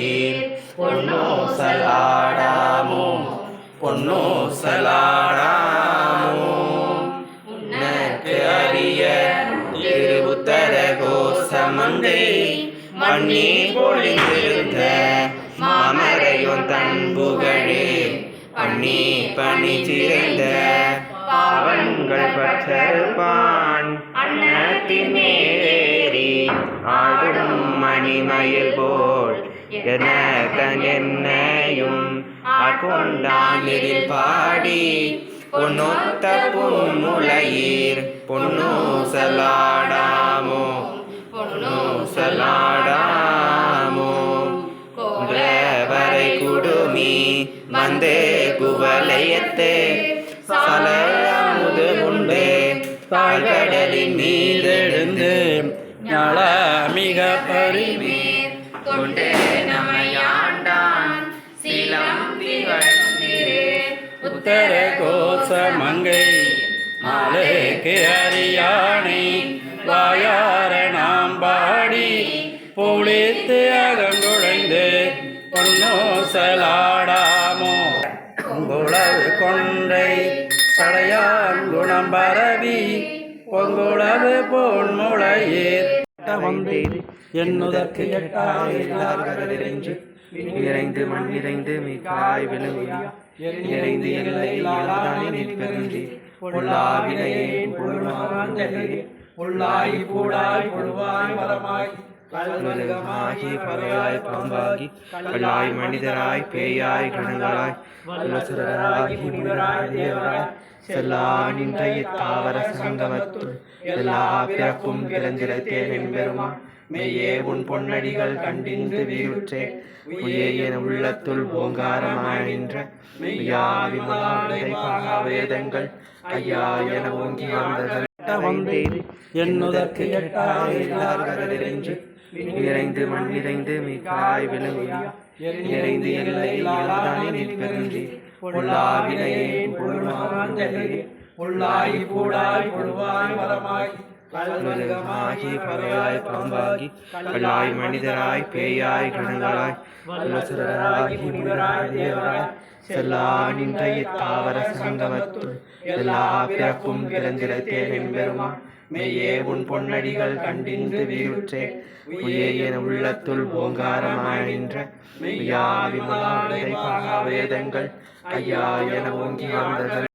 நீர். பொன்னோசலாடாமோ. பொன்னோசலாடாமோ. உனக்கு அறிய திருவுத்தர கோசமந்தை மண்ணி பொழிந்திருந்த மாமரையும் தன் புகழே பண்ணி பணி சிறைந்த பாவங்கள் பற்றப்பான் அன்னத்தின் மேலேறி ஆடும் மணிமயில் போல் என என்னையும் ஆட்கொண்டான் பாடி பொன்னொத்த பொன்முளையீர் பொன்னூசலாடாமோ பொன்னூசலாடாமோ. குன்றவரை குடுமி மந்தே குவலயத்தே சலமுது உண்டு பாழ்கடலின் மீதெழுந்து நல மிக பரிமே கொண்டு நமையாண்டான் சிலம்பி வளர்ந்திரே உத்தர கோச மங்கை மாலைக்கு அறியானை வாயார நாம் பாடி புளித்து அகங்குழைந்து பொன்னோசலாடாமோ. பொங்குளவு கொன்றை சடையான் குணம் பரவி பொங்குளவு பொன்முளையீர் வந்தேன் என்னுதற்கு எட்டாயிரஞ்சு நிறைந்து மண் நிறைந்து மிகாய் விளங்கியா நிறைந்து பொல்லாவினையே புழுவாய் மரமாய் உலகமாகி பறவையாய் பாம்பாகி கல்லாய் மனிதராய் பேயாய் கணங்களாய் உலசராகி முனிவராய் தேவராய் செல்லா இத்தாவர சங்கமத்துள் எல்லா பிறப்பும் பிறந்திரத்தேன் என்பெருமா மெய்யே உன் பொன்னடிகள் கண்டிந்து வீருற்றே உயே என உள்ளத்துள் ஓங்காரமாய் நின்ற மெய்யா விமலாடை வேதங்கள் ஐயா என ஓங்கி வந்ததன் வந்தேன். என்னுதற்கு எட்டாயிரஞ்சு நிறைந்து மண் நிறைந்து மிகாய் விளங்கியா நிறைந்து எல்லை இல்லாதானே நிற்பெருந்தி பொல்லாவினையே பொருளாந்தலே உள்ளாய் கூடாய் புழுவாய் மரமாய் உலகமாகி பறவையாய் பாம்பாகி கல்லாய் மனிதராய் பேயாய் கணங்களாய் வல்லசுரராகி முனிவராய் தேவராய் செல்லா நின்ற இத்தாவர சங்கமத்துள் எல்லா பிறப்பும் பிறந்திரத்தேன் பெருமா மெய்யே உன் பொன்னடிகள் கண்டிந்து வீருற்றே உயே என உள்ளத்துள் ஓங்காரமாய் நின்ற மெய்யா விமலாடை வேதங்கள் ஐயா என ஓங்கி வந்ததன்